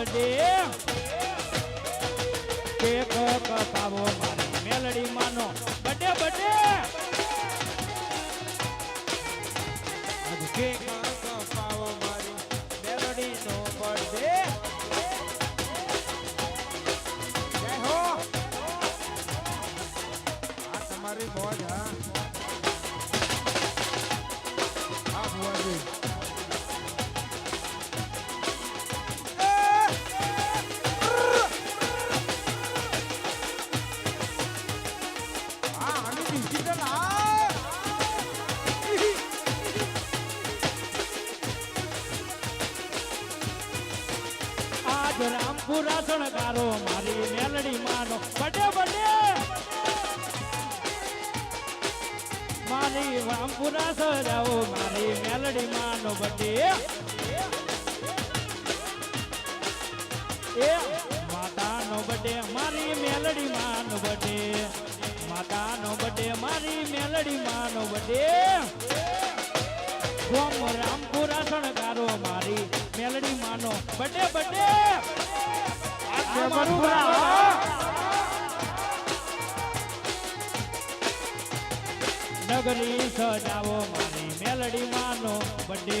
બડે cake કપાવો મારી મેલડી માનો. બડે બડે આજ કેક કપાવો મારી મેલડી નો બડે જય હો. આ તમારી મોજ, હા. હા, ભુવાજી. રામપુરા શણગારો મારી મેલડી માનો. બડે બડે. મારી રામપુરા સજાવો મારી મેલડી માનો, બડે. એ માતાનો બડે, મારી મેલડી માનો, બડે. માતાનો બડે, મારી મેલડી માનો, બડે. ગોમ રામપુરા શણગારો મારી મેલડી માનો. બડે બડે. નગરી સજાવો મારી મેલડી માનો. બડે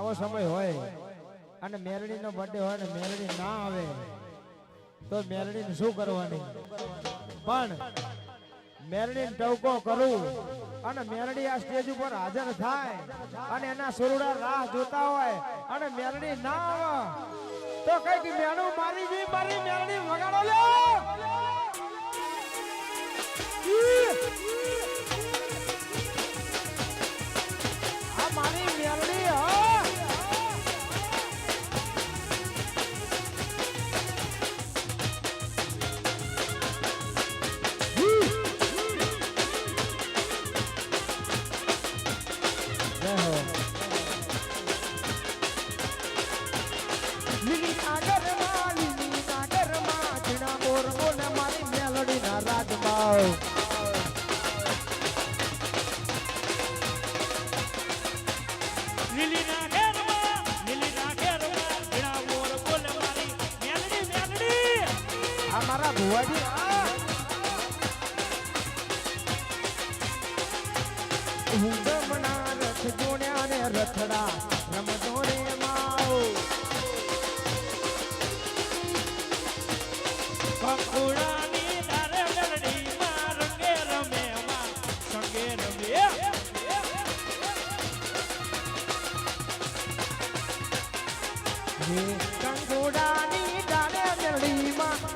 આવો સમય હોય અને મેરડી નો બર્થડે હોય ને મેરડી ના આવે, તો મેરડી ને શું કરવાની? પણ મેરડી ટવકો કરું અને મેરડી આ સ્ટેજ ઉપર હાજર થાય અને એના સુરડા રાહ જોતા હોય અને મેરડી ના આવે, તો કંઈક મેળું મારી જી મારી મેરડી વગાડો લે રથડા રમતો રે માઓ કંકુડાની ડારે મેલડી માં રંગે રમે માં. સંગે હે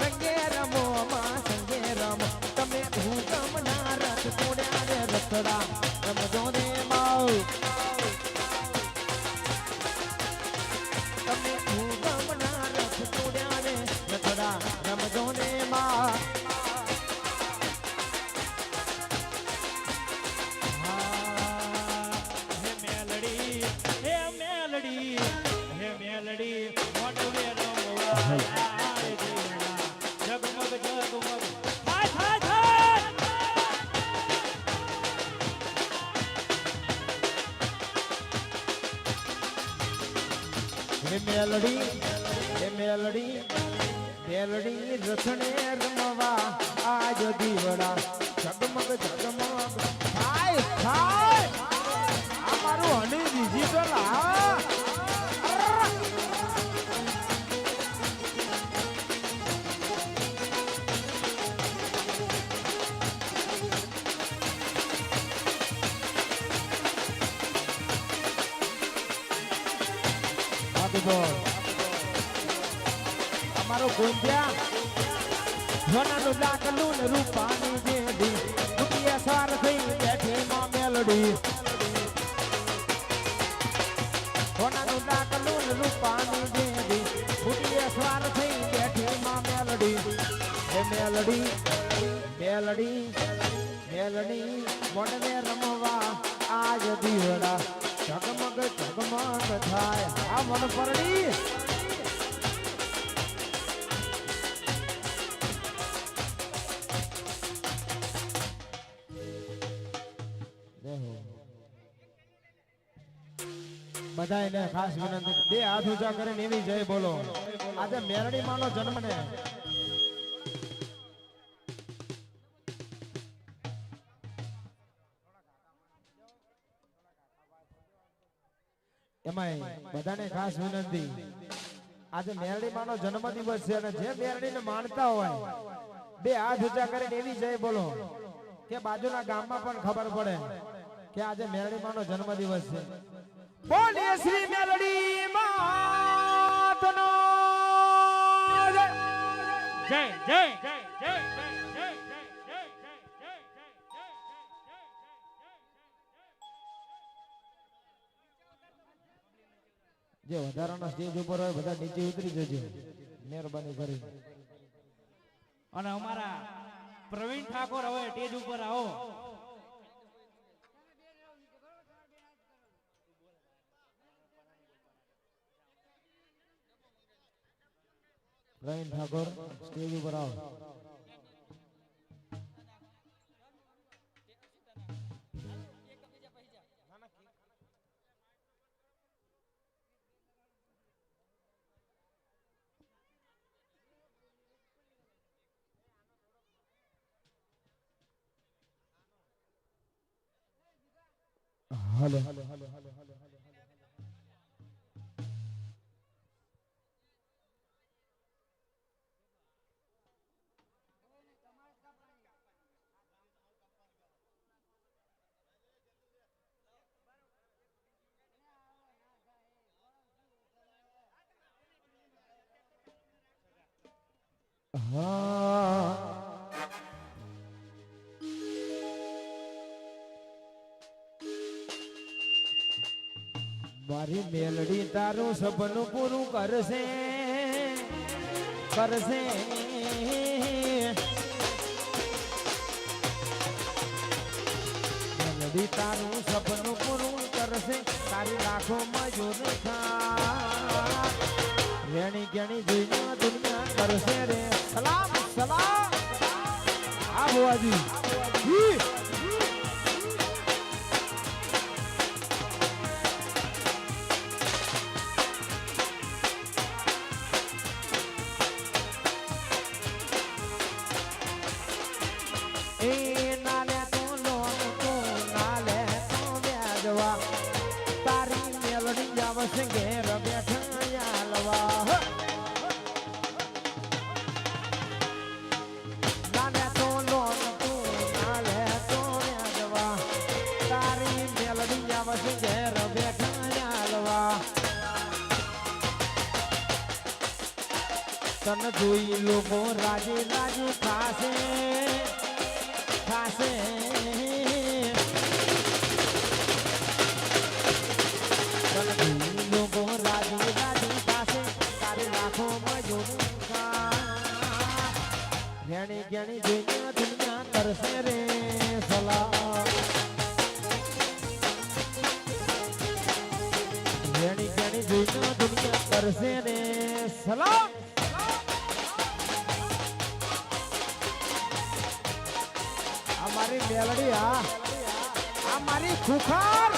રંગે રમો સંગે રમો. તમે ઊંઘમણા રથ જોડ્યા ને રથડા. મેલડી એ મેલડી મેલડી રથણે રમવા આજ દીવડા ઝગમગ ઝગમગ. અમારો ગુંજ્યા સોનાનું લાકડું ને રૂપાની જેડી રૂપિયા થઈ બેઠી માં મેલડી. સોનાનું લાકડું ને રૂપાની જેડી રૂપિયા સાર થઈ બેઠે માં મેલડી. એ મેલડી મેલડી મેલડી મોડને રમવા આજ દીવડા. ઝગમગ થાય. આ મન પરડી બધાને ખાસ વિનંતી બે હાથ ઊંચા કરીને એવી જય બોલો. આજે મેરડી માનો જન્મ ને. એમાં બધાને ખાસ વિનંતી. આજે મેરડી માનો જન્મ છે અને જે મેરડીને માનતા હોય, બે હાથ ઊંચા કરીને એવી જય બોલો કે બાજુના ગામમાં પણ ખબર પડે કે આજે મેરડી માનો જન્મ દિવસ છે. બોલીએ શ્રી મેલડી માતનો જય જય જય જય જે વધારાના સ્ટેજ ઉપર હોય બધા નીચે ઉતરી જજો મહેરબાની કરી અને અમારા પ્રવીણ ઠાકોર હવે સ્ટેજ ઉપર આવો પ્રવીણ ઠાકોર સ્ટેજ ઉપર આવો. હાલો. હા મારી મેલડી તારું સપનું પૂરું કરશે. કરશે. મેલડી તારું સપનું પૂરું કરશે. તારી લાખો મજૂર થા. રેણી ગેણી જોઈને કરશે રે. સલામ સલામ. આ ભુવાજી તારી મેલડી આવશે ઘેર બેઠા લવા તન જોઈ લોકો રાજી, રાજુ ખાશે ખાશે તન જોઈ લોકો રાજી દુનિયા કરશે રે સલાહ દુનિયા કરશે રે સલામ મારી મેલડી આ આ મારી ખુખાર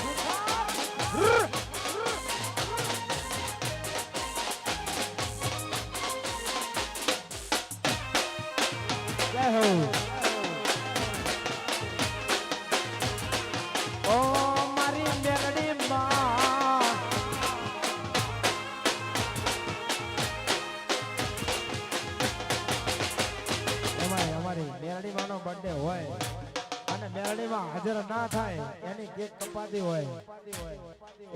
જય હો. ના થાય, એની કેક કપાતી હોય,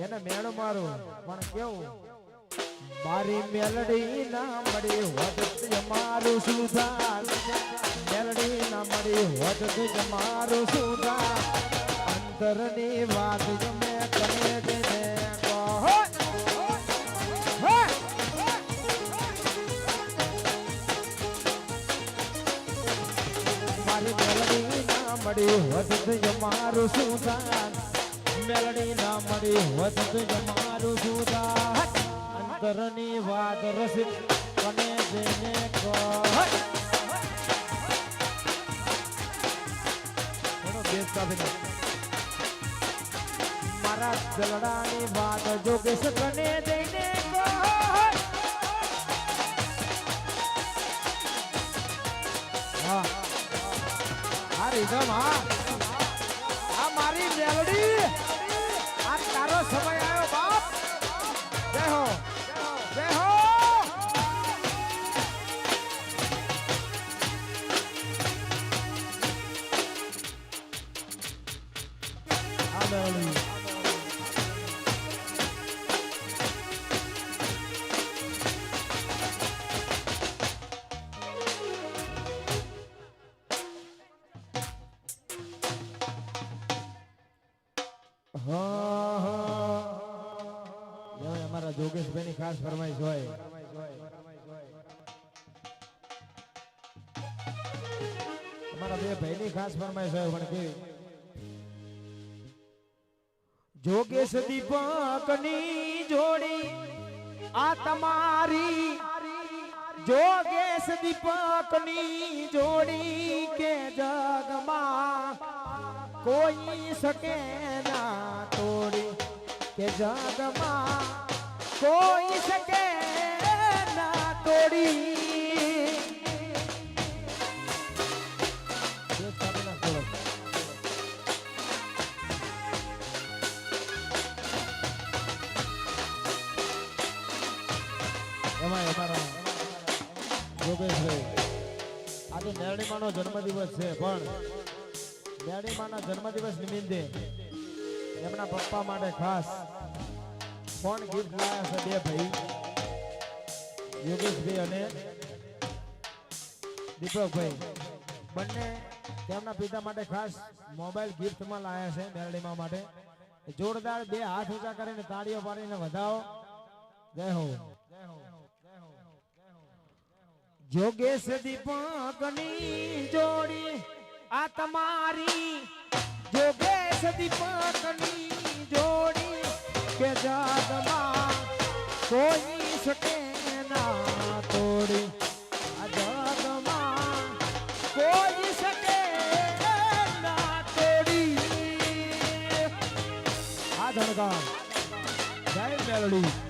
એને મેળો મારું, પણ કેવું? મારી મેલડી ના મળી હોત મારું સુધાર. મેલડી ના મળી હોત મારું સુધાર. અંતરની વાત જો મેં મળી હોત મારું સુધાર. મેલડી ના મળી હોત તો મારું સુધાર. અંતરની વાત રસિક કને જઈને કહો. એનો બેસ મારા દલડાની વાત જોગેશ કને જઈને હા. રીધમ હા. આ મારી મેલડી. આ તારો સમય હા હા હવે અમારા જોગેશભાઈની ખાસ ફરમાઈશ હોય અમારા બે ભાઈની ખાસ ફરમાઈશ હોય પણ કેવી જોગેશ દીપકની જોડી આ તમારી જોગેશ દીપકની જોડી કે જગમાં કોઈ શકે ના તોડી કે જગમાં કોઈ શકે ના તોડી. એમાં અમારા જન્મદિવસ છે, પણ મેરડીમાના જન્મદિવસ નિમિત્તે એમના પપ્પા માટે ખાસ કોણ ગિફ્ટ લાયા છે બે ભાઈ, યોગેશભાઈ અને દીપકભાઈ. બંને તેમના પિતા માટે ખાસ મોબાઈલ ગિફ્ટમાં લાયા છે મેરડીમાં માટે. જોરદાર બે હાથ ઊંચા કરીને તાળીઓ પાડીને વધાવો. જય હો. જોગેશ દીપકની જોડી આ તમારી જોગેશ દીપકની જોડી કે જાદમાં કોઈ શકે ના તોડી. આ કોઈ શકે ના તોડી. આ ધણકા જય મેલડી.